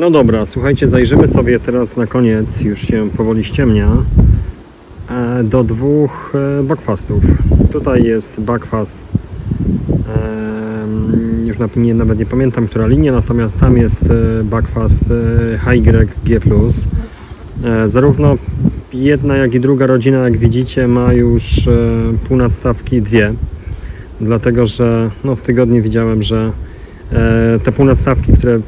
No dobra, słuchajcie, zajrzymy sobie teraz na koniec, już się powoli ściemnia, e, do dwóch e, backfastów. Tutaj jest backfast, już nawet nie pamiętam, która linia, natomiast tam jest e, backfast HYG+. Zarówno jedna, jak i druga rodzina, jak widzicie, ma już e, półnadstawki dwie, dlatego że no, w tygodniu widziałem, że te półnadstawki, które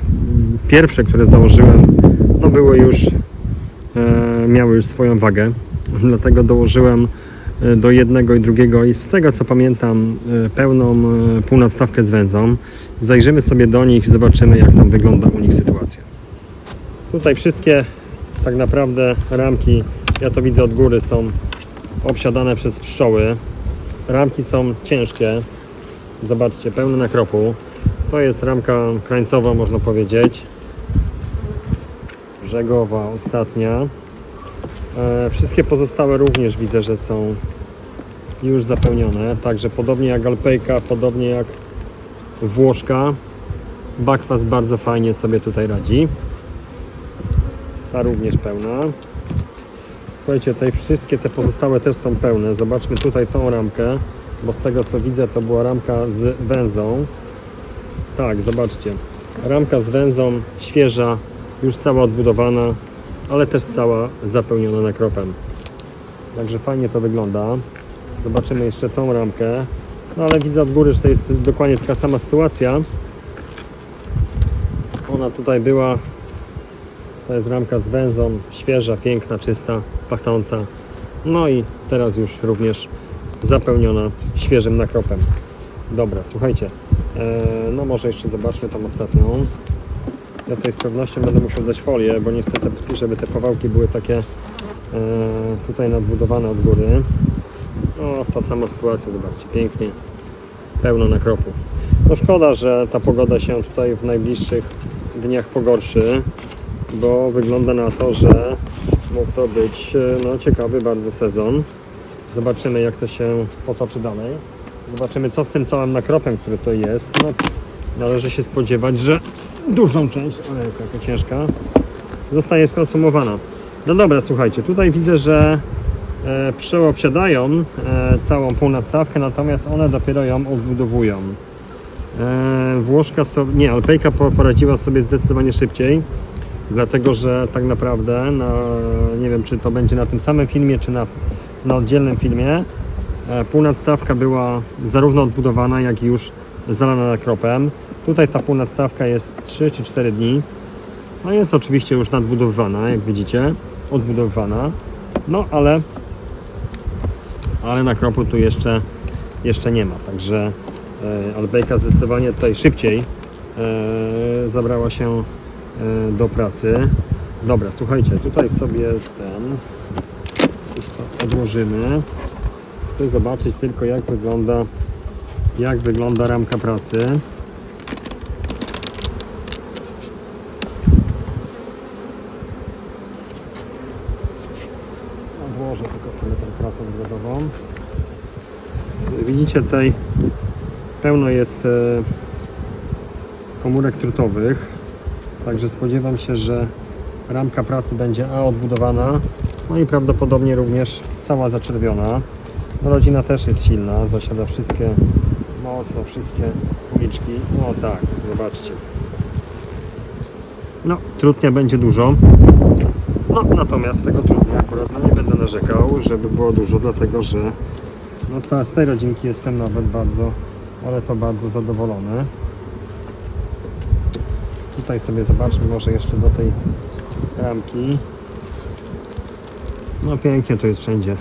pierwsze, które założyłem, no były już, e, miały już swoją wagę, dlatego dołożyłem e, do jednego i drugiego i z tego co pamiętam e, pełną półnadstawkę z węzą. Zajrzymy sobie do nich, zobaczymy jak tam wygląda u nich sytuacja. Tutaj wszystkie tak naprawdę ramki, ja to widzę od góry, są obsiadane przez pszczoły. Ramki są ciężkie, zobaczcie, pełne nakropu. To jest ramka krańcowa, można powiedzieć. Brzegowa, ostatnia. E, wszystkie pozostałe również widzę, że są już zapełnione. Także podobnie jak Alpejka, podobnie jak Włoszka. Bakwas bardzo fajnie sobie tutaj radzi. Ta również pełna. Słuchajcie, tutaj wszystkie te pozostałe też są pełne. Zobaczmy tutaj tą ramkę, bo z tego co widzę to była ramka z węzą. Tak, zobaczcie. Ramka z węzą, świeża, już cała odbudowana, ale też cała zapełniona nakropem. Także fajnie to wygląda. Zobaczymy jeszcze tą ramkę. No ale widzę od góry, że to jest dokładnie taka sama sytuacja. Ona tutaj była. To jest ramka z węzą, świeża, piękna, czysta, pachnąca. No i teraz już również zapełniona świeżym nakropem. Dobra, słuchajcie. E, no może jeszcze zobaczmy tą ostatnią. Ja tutaj z pewnością będę musiał dać folię, bo nie chcę, te, żeby te powałki były takie e, tutaj nadbudowane od góry. O, ta sama sytuacja, zobaczcie, pięknie, pełno nakropu. No szkoda, że ta pogoda się tutaj w najbliższych dniach pogorszy, bo wygląda na to, że mógł to być e, no, ciekawy bardzo sezon. Zobaczymy, jak to się potoczy dalej. Zobaczymy, co z tym całym nakropem, który tutaj jest. No, należy się spodziewać, że dużą część, ale jaka ciężka, zostanie skonsumowana. No dobra, słuchajcie, tutaj widzę, że e, pszczoły obsiadają e, całą półnadstawkę, natomiast one dopiero ją odbudowują. E, Włoszka sobie, nie, Alpejka po- poradziła sobie zdecydowanie szybciej, dlatego że tak naprawdę, na, nie wiem czy to będzie na tym samym filmie, czy na, na oddzielnym filmie, e, półnadstawka była zarówno odbudowana, jak i już zalana nakropem. Tutaj ta półnadstawka jest 3 czy 4 dni. No jest oczywiście już nadbudowywana, jak widzicie, odbudowywana. No ale ale nakropu tu jeszcze, jeszcze nie ma, także e, Albejka zdecydowanie tutaj szybciej e, zabrała się e, do pracy. Dobra, słuchajcie, tutaj sobie ten, już to odłożymy. Chcę zobaczyć tylko jak wygląda jak wygląda ramka pracy. Odłożę tylko Widzicie tutaj pełno jest e, komórek trutowych. Także spodziewam się, że ramka pracy będzie A odbudowana, no i prawdopodobnie również cała zaczerwiona. No, rodzina też jest silna, zasiada wszystkie, mocno wszystkie uliczki. No tak, zobaczcie. No, trutnia będzie dużo. No, natomiast tego trudnia akurat no, nie będę narzekał, żeby było dużo, dlatego że no, ta, z tej rodzinki jestem nawet bardzo, ale to bardzo zadowolony. Tutaj sobie zobaczmy może jeszcze do tej ramki. No pięknie to jest wszędzie.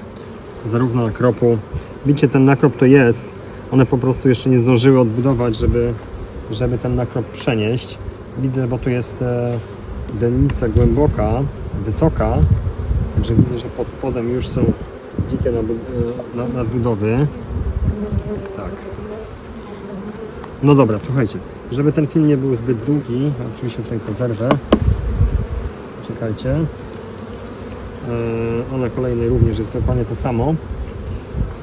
Zarówno nakropu. Widzicie, ten nakrop to jest. One po prostu jeszcze nie zdążyły odbudować, żeby, żeby ten nakrop przenieść. Widzę, bo tu jest e, delnica głęboka, wysoka. Także widzę, że pod spodem już są dzikie nabu- e, nadbudowy. Tak. No dobra, słuchajcie. Żeby ten film nie był zbyt długi, oczywiście tutaj to zerwę. Czekajcie. E, A na kolejnej również jest dokładnie to samo.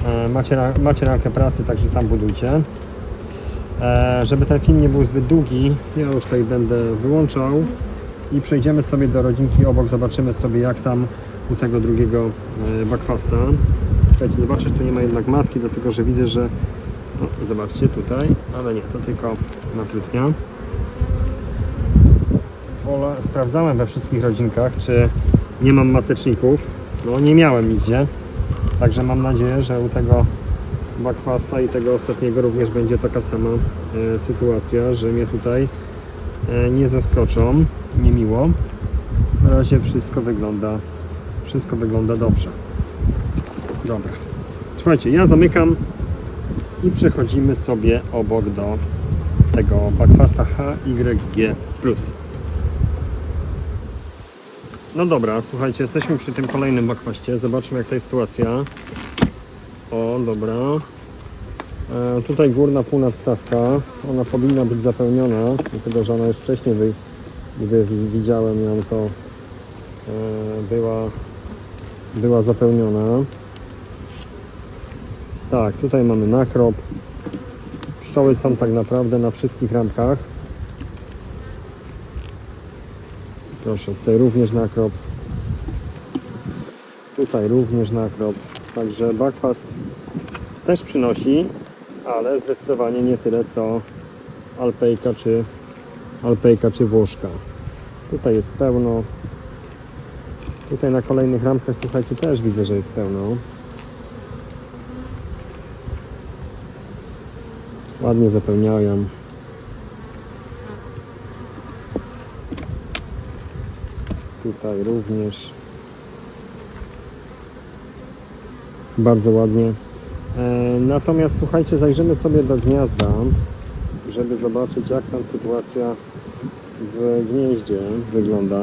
E, Macie, macie ramkę pracy, także tam budujcie. Żeby ten film nie był zbyt długi, ja już tutaj będę wyłączał. i przejdziemy sobie do rodzinki obok, zobaczymy sobie jak tam u tego drugiego e, bakwasta. Słuchajcie, zobaczyć, tu nie ma jednak matki, dlatego że widzę, że no, zobaczcie tutaj, ale nie, to tylko natrytnia. Wola, sprawdzałem we wszystkich rodzinkach, czy nie mam mateczników. No nie miałem nigdzie, także mam nadzieję, że u tego bakwasta i tego ostatniego również będzie taka sama e, sytuacja, że mnie tutaj e, nie zaskoczą, niemiło. Na razie wszystko wygląda, wszystko wygląda dobrze. Dobra. Słuchajcie, ja zamykam i przechodzimy sobie obok do tego bakwasta HYG+. No dobra, słuchajcie, jesteśmy przy tym kolejnym bakwaście. Zobaczmy jak ta jest sytuacja. O, dobra. E, tutaj górna półnadstawka. Ona powinna być zapełniona, dlatego że ona już wcześniej wy, widziałem ją, to e, była, była zapełniona. Tak, tutaj mamy nakrop. Pszczoły są tak naprawdę na wszystkich ramkach. Proszę, tutaj również nakrop. Tutaj również nakrop. Także backfast też przynosi, ale zdecydowanie nie tyle co alpejka czy alpejka czy włoszka. Tutaj jest pełno. Tutaj na kolejnych ramkach, słuchajcie, też widzę, że jest pełno. Ładnie zapełniają. Tutaj również. Bardzo ładnie. E, natomiast słuchajcie, zajrzymy sobie do gniazda, żeby zobaczyć jak tam sytuacja w gnieździe wygląda.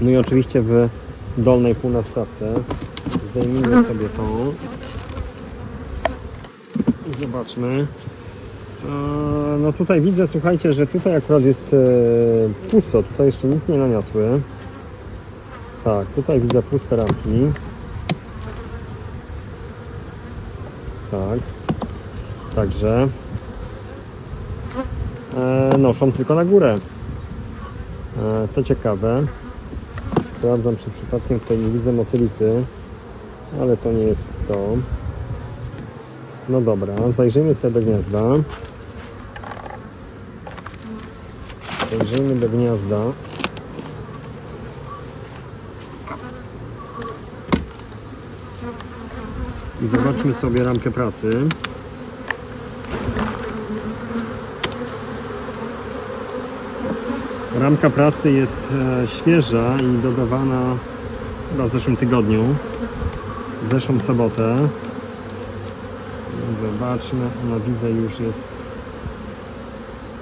No i oczywiście w dolnej półnastawce. Zdejmijmy sobie to. I zobaczmy. E, No tutaj widzę, słuchajcie, że tutaj akurat jest e, pusto. Tutaj jeszcze nic nie naniosły. Tak, tutaj widzę puste ramki. Tak. Także e, noszą tylko na górę. To ciekawe. Sprawdzam, czy przypadkiem tutaj nie widzę motylicy, ale to nie jest to. No dobra, zajrzyjmy sobie do gniazda. Zajrzyjmy do gniazda. I zobaczmy sobie ramkę pracy. Ramka pracy jest e, świeża i dodawana chyba w zeszłym tygodniu, w zeszłą sobotę. Zobaczmy, ona widzę już jest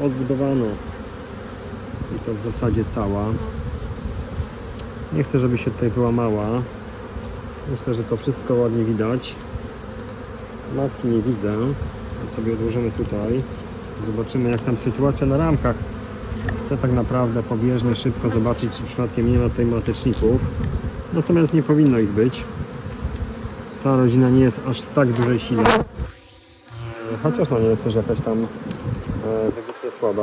odbudowana i to w zasadzie cała. Nie chcę, żeby się tutaj wyłamała. Myślę, że to wszystko ładnie widać. Matki nie widzę, sobie odłożymy tutaj. Zobaczymy jak tam sytuacja na ramkach. Chcę tak naprawdę pobieżnie, szybko zobaczyć, czy przypadkiem nie ma tutaj mateczników. Natomiast nie powinno ich być. Ta rodzina nie jest aż tak dużej sile. E, Chociaż no nie jest też jakaś tam e, wybitnie słaba.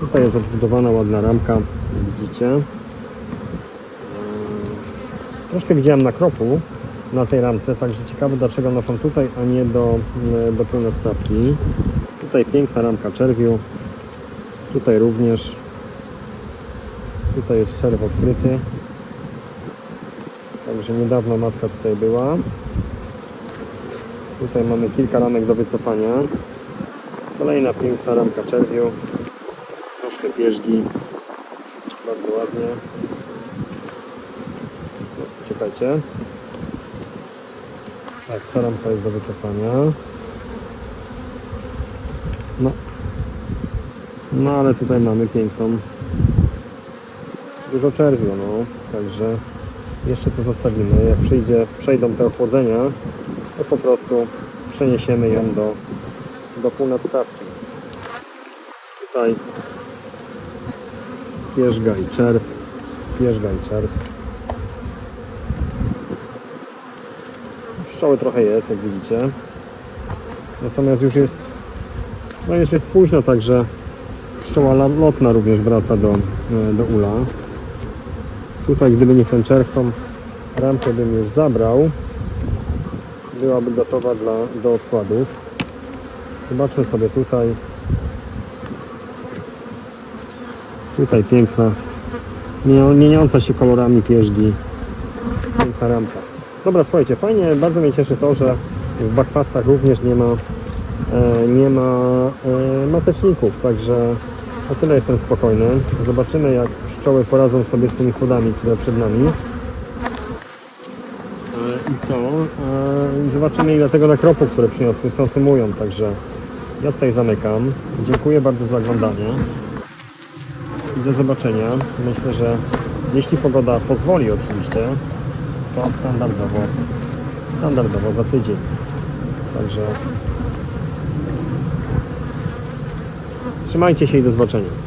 Tutaj jest odbudowana ładna ramka, widzicie. E, Troszkę widziałem na kropu na tej ramce, także ciekawe dlaczego noszą tutaj, a nie do, e, do północstawki. Tutaj piękna ramka czerwiu. Tutaj również. Tutaj jest czerw odkryty. Także niedawno matka tutaj była. Tutaj mamy kilka ramek do wycofania. Kolejna piękna ramka czerwiu. Troszkę pierzgi. Bardzo ładnie. No, Czekajcie. Tak, ta ramka jest do wycofania. No. No ale tutaj mamy piękną dużo czerwiu, no. Także jeszcze to zostawimy. Jak przyjdzie, przejdą te ochłodzenia, to po prostu przeniesiemy ją do, do półnadstawki. Tutaj pierzga i czerw. Pierzga i czerw. Pszczoły trochę jest, jak widzicie. Natomiast już jest No już jest późno, także pszczoła lotna również wraca do, e, do ula. Tutaj gdyby nie ten czerw, tą rampę bym już zabrał. Byłaby gotowa dla, do odkładów. Zobaczmy sobie tutaj. Tutaj piękna, mie- mieniąca się kolorami pierzgi. Piękna rampa. Dobra, słuchajcie, fajnie, bardzo mnie cieszy to, że w backfastach również nie ma, e, nie ma e, mateczników, także o tyle jestem spokojny. Zobaczymy, jak pszczoły poradzą sobie z tymi chłodami, które przed nami. E, I co? E, zobaczymy, ile tego nakropu, które przyniosły, skonsumują. Także ja tutaj zamykam. Dziękuję bardzo za oglądanie. I do zobaczenia. Myślę, że jeśli pogoda pozwoli oczywiście, to standardowo, standardowo za tydzień. Także trzymajcie się i do zobaczenia.